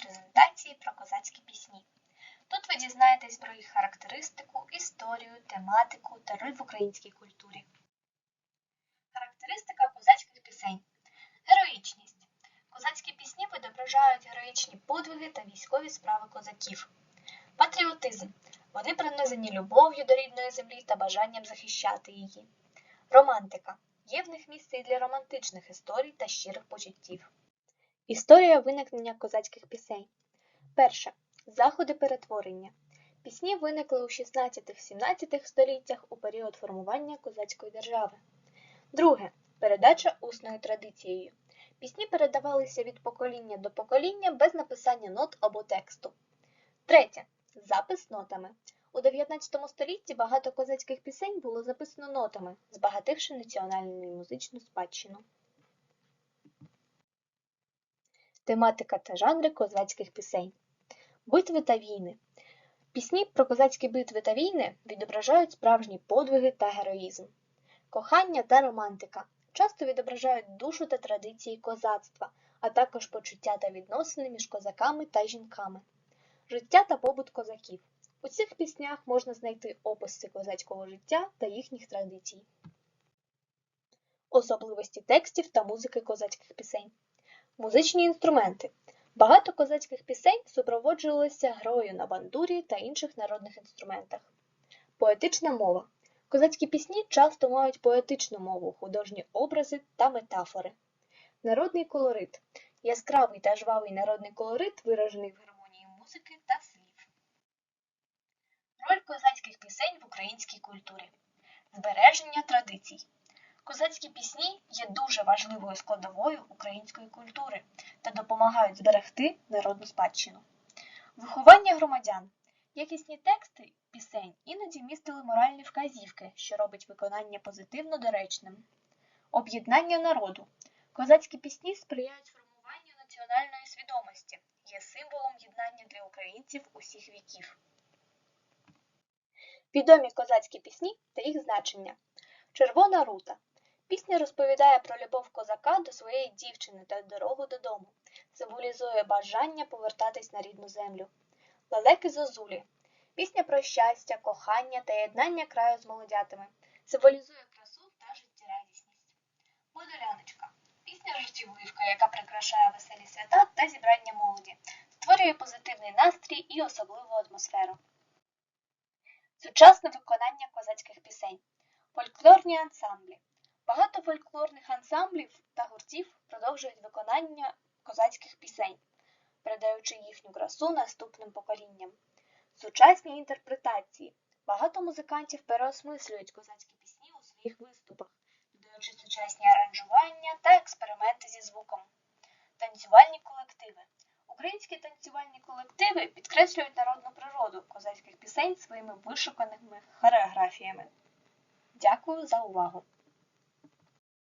презентації про козацькі пісні. Тут ви дізнаєтесь про їх характеристику, історію, тематику та роль в українській культурі. Характеристика козацьких пісень. Героїчність. Козацькі пісні відображають героїчні подвиги та військові справи козаків. Патріотизм. Вони пронизані любов'ю до рідної землі та бажанням захищати її. Романтика. Є в них місце і для романтичних історій та щирих почуттів. Історія виникнення козацьких пісень. Перше. Заходи перетворення. Пісні виникли у 16-17 століттях у період формування козацької держави. Друге. Передача усною традицією. Пісні передавалися від покоління до покоління без написання нот або тексту. Третє. Запис нотами. У 19 столітті багато козацьких пісень було записано нотами, збагативши національну музичну спадщину. Тематика та жанри козацьких пісень. Битви та війни. Пісні про козацькі битви та війни відображають справжні подвиги та героїзм. Кохання та романтика часто відображають душу та традиції козацтва, а також почуття та відносини між козаками та жінками. Життя та побут козаків. У цих піснях можна знайти описи козацького життя та їхніх традицій. Особливості текстів та музики козацьких пісень. Музичні інструменти. Багато козацьких пісень супроводжувалися грою на бандурі та інших народних інструментах. Поетична мова. Козацькі пісні часто мають поетичну мову, художні образи та метафори. Народний колорит. Яскравий та жвавий народний колорит виражений в гармонії музики та слів. Роль козацьких пісень в українській культурі. Збереження традицій. Козацькі пісні є дуже важливою складовою української культури та допомагають зберегти народну спадщину. Виховання громадян. Якісні тексти пісень іноді містили моральні вказівки, що робить виконання позитивно доречним. Об'єднання народу. Козацькі пісні сприяють формуванню національної свідомості, є символом єднання для українців усіх віків. Відомі козацькі пісні та їх значення. Червона рута. Пісня розповідає про любов козака до своєї дівчини та дорогу додому, символізує бажання повертатись на рідну землю. Лелеки Зозулі. Пісня про щастя, кохання та єднання краю з молодятами, символізує красу та життєрадісність. Подоляночка. Пісня жартівливка, яка прикрашає веселі свята та зібрання молоді, створює позитивний настрій і особливу атмосферу. Сучасне виконання козацьких пісень. Фольклорні ансамблі. Багато фольклорних ансамблів та гуртів продовжують виконання козацьких пісень, передаючи їхню красу наступним поколінням. Сучасні інтерпретації. Багато музикантів переосмислюють козацькі пісні у своїх виступах, додаючи сучасні аранжування та експерименти зі звуком. Танцювальні колективи. Українські танцювальні колективи підкреслюють народну природу козацьких пісень своїми вишуканими хореографіями. Дякую за увагу!